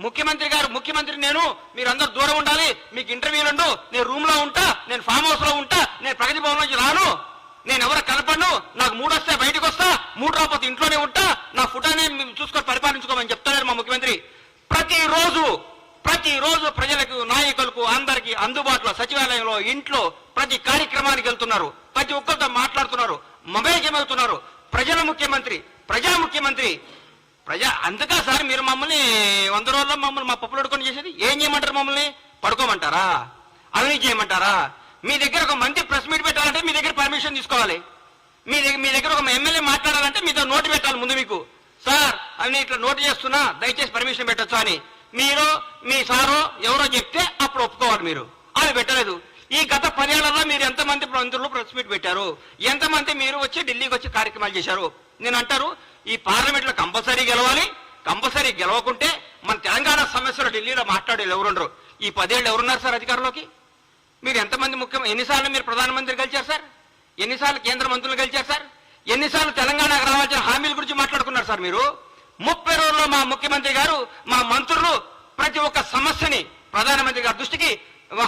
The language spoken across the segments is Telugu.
ముఖ్యమంత్రి గారు ముఖ్యమంత్రి నేను మీరందరూ దూరం ఉండాలి. మీకు ఇంటర్వ్యూలు ఉండు. నేను రూమ్లో ఉంటా. నేను ఫామ్ హౌస్లో ఉంటా. నేను ప్రగతి భవన్ నుంచి రాను. నేను ఎవరు కనపడను. నాకు మూడు వస్తే బయటకు వస్తా. మూడు రాకపోతే ఇంట్లోనే ఉంటా. నా ఫుటానే చూసుకొని పరిపాలించుకోమని చెప్తున్నారు మా ముఖ్యమంత్రి. ప్రతిరోజు ప్రతిరోజు ప్రజలకు నాయకులకు అందరికి అందుబాటులో సచివాలయంలో ఇంట్లో ప్రతి కార్యక్రమానికి వెళ్తున్నారు. ప్రతి ఒక్కరితో మాట్లాడుతున్నారు. మమేకమవుతున్నారు. ప్రజల ముఖ్యమంత్రి ప్రజా ముఖ్యమంత్రి ప్రజా అందుకా సార్ మీరు మమ్మల్ని వంద రోజుల్లో మమ్మల్ని మా పప్పులు అడుకొని చేసేది? ఏం చేయమంటారు మమ్మల్ని? పడుకోమంటారా? అవినీతి చేయమంటారా? మీ దగ్గర ఒక మంచి ప్రెస్ మీట్ పెట్టాలంటే మీ దగ్గర పర్మిషన్ తీసుకోవాలి. మీ దగ్గర మీ దగ్గర ఒక ఎమ్మెల్యే మాట్లాడాలంటే మీతో నోటు పెట్టాలి ముందు మీకు. సార్ అని ఇట్లా నోటు చేస్తున్నా దయచేసి పర్మిషన్ పెట్టచ్చు అని. మీరు మీ సారో ఎవరో చెప్తే అప్పుడు ఒప్పుకోవాలి మీరు. అది పెట్టలేదు. ఈ గత పదేళ్ళలో మీరు ఎంతమంది మంత్రులు ప్రెస్ మీట్ పెట్టారు? ఎంతమంది మీరు వచ్చి ఢిల్లీకి వచ్చి కార్యక్రమాలు చేశారు? నేను అంటారు ఈ పార్లమెంట్లో కంపల్సరీ గెలవాలి. కంపల్సరీ గెలవకుంటే మన తెలంగాణ సమస్యలు ఢిల్లీలో మాట్లాడేళ్ళు ఎవరుండరు. ఈ పదేళ్ళు ఎవరున్నారు సార్ అధికారంలోకి? మీరు ఎంతమంది ముఖ్యం ఎన్నిసార్లు మీరు ప్రధానమంత్రి గెలిచారు సార్? ఎన్నిసార్లు కేంద్ర మంత్రులు గెలిచారు సార్? ఎన్నిసార్లు తెలంగాణకు రావాల్సిన హామీల గురించి మాట్లాడుకున్నారు సార్ మీరు? ముప్పై రోజుల్లో మా ముఖ్యమంత్రి గారు మా మంత్రులు ప్రతి ఒక్క సమస్యని ప్రధానమంత్రి గారి దృష్టికి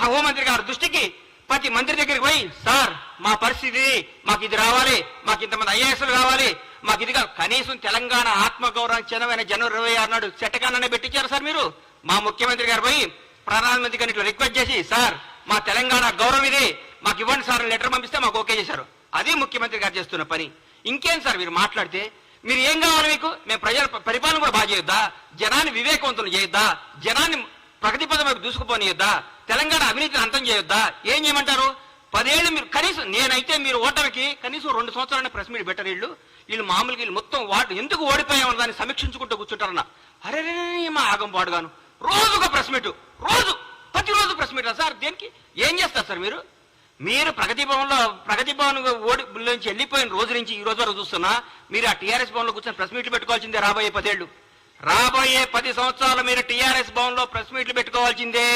హోంమంత్రి గారి దృష్టికి ప్రతి మంత్రి దగ్గరికి పోయి సార్ మా పరిస్థితి మాకు ఇది రావాలి మాకు ఇంతమంది ఐఏఎస్లు కావాలి మాకు ఇది కాదు కనీసం తెలంగాణ ఆత్మగౌరవం చిన్నమైన జనవరి ఇరవై ఆరు నాడు చెట్టకాలనే పెట్టించారు సార్ మీరు? మా ముఖ్యమంత్రి గారు పోయి ప్రధానమంత్రి గారిని ఇట్లా రిక్వెస్ట్ చేసి సార్ మా తెలంగాణ గౌరవం ఇది మాకు ఇవ్వండి సార్ లెటర్ పంపిస్తే మాకు ఓకే చేశారు. అది ముఖ్యమంత్రి గారు చేస్తున్న పని. ఇంకేం సార్ మీరు మాట్లాడితే? మీరు ఏం కావాలి మీకు? మేము ప్రజల పరిపాలన కూడా బాగా చేయొద్దా? జనాన్ని వివేకవంతులు చేయొద్దా? జనాన్ని ప్రగతి పదం వైపు దూసుకుపోనియొద్దా? తెలంగాణ అవినీతిని అంతం చేయొద్దా? ఏం చేయమంటారు? పదేళ్ళు మీరు కనీసం నేనైతే మీరు ఓటమికి కనీసం రెండు సంవత్సరాలు ప్రెస్ మీట్ బెటర్ వీళ్ళు. వీళ్ళు మామూలుగా వీళ్ళు మొత్తం వాటి ఎందుకు ఓడిపోయామని దాన్ని సమీక్షించుకుంటూ కూర్చుంటారన్న. అరే మా ఆగం పాడుగాను. రోజు ఒక ప్రెస్ మీట్ రోజు ప్రతిరోజు ప్రెస్ మీట్ సార్? దేనికి? ఏం చేస్తారు సార్ మీరు? మీరు ప్రగతి భవన్లో ప్రగతి భవన్ ఓడి నుంచి వెళ్ళిపోయిన రోజు నుంచి ఈ రోజు వరకు చూస్తున్నా మీరు ఆ టీఆర్ఎస్ భవన్లో కూర్చొని ప్రెస్ మీట్లు పెట్టుకోవాల్సిందే రాబోయే పదేళ్ళు రాబోయే పది సంవత్సరాలు మీరు టీఆర్ఎస్ భవన్లో ప్రెస్ మీట్లు పెట్టుకోవాల్సిందే.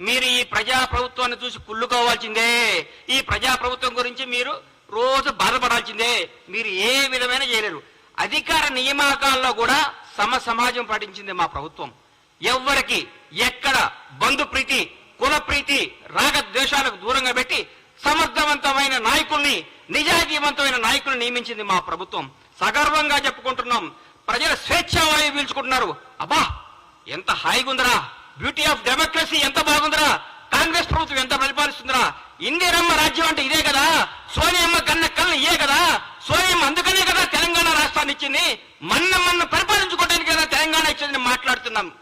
మీరు ఈ ప్రజా ప్రభుత్వాన్ని చూసి కుళ్ళుకోవాల్సిందే. ఈ ప్రజా ప్రభుత్వం గురించి మీరు రోజు బాధపడాల్సిందే. మీరు ఏ విధమైన చేయలేరు. అధికార నియామకాల్లో కూడా సమ సమాజం పాటించింది మా ప్రభుత్వం. ఎవ్వరికి ఎక్కడ బంధు ప్రీతి కుల ప్రీతి రాగ ద్వేషాలకు దూరంగా పెట్టి సమర్థవంతమైన నాయకుల్ని నిజాయితీవంతమైన నాయకుల్ని నియమించింది మా ప్రభుత్వం. సగర్వంగా చెప్పుకుంటున్నాం. ప్రజల స్వేచ్ఛావాయువు పీల్చుకుంటున్నారు. అబ్బా ఎంత హాయిగుందరా. బ్యూటీ ఆఫ్ డెమోక్రసీ ఎంత బాగుందిరా? కాంగ్రెస్ ప్రభుత్వం ఎంత పరిపాలిస్తుందిరా? ఇందిరమ్మ రాజ్యం అంటే ఇదే కదా? సోనియమ్మ కన్న కళ్ళు ఇయే కదా? సోనియమ్మ అందుకనే కదా తెలంగాణ రాష్ట్రాన్ని ఇచ్చింది. మన్న మన్న పరిపాలించుకోవడానికి కదా తెలంగాణ ఇచ్చిందని మాట్లాడుతున్నాం.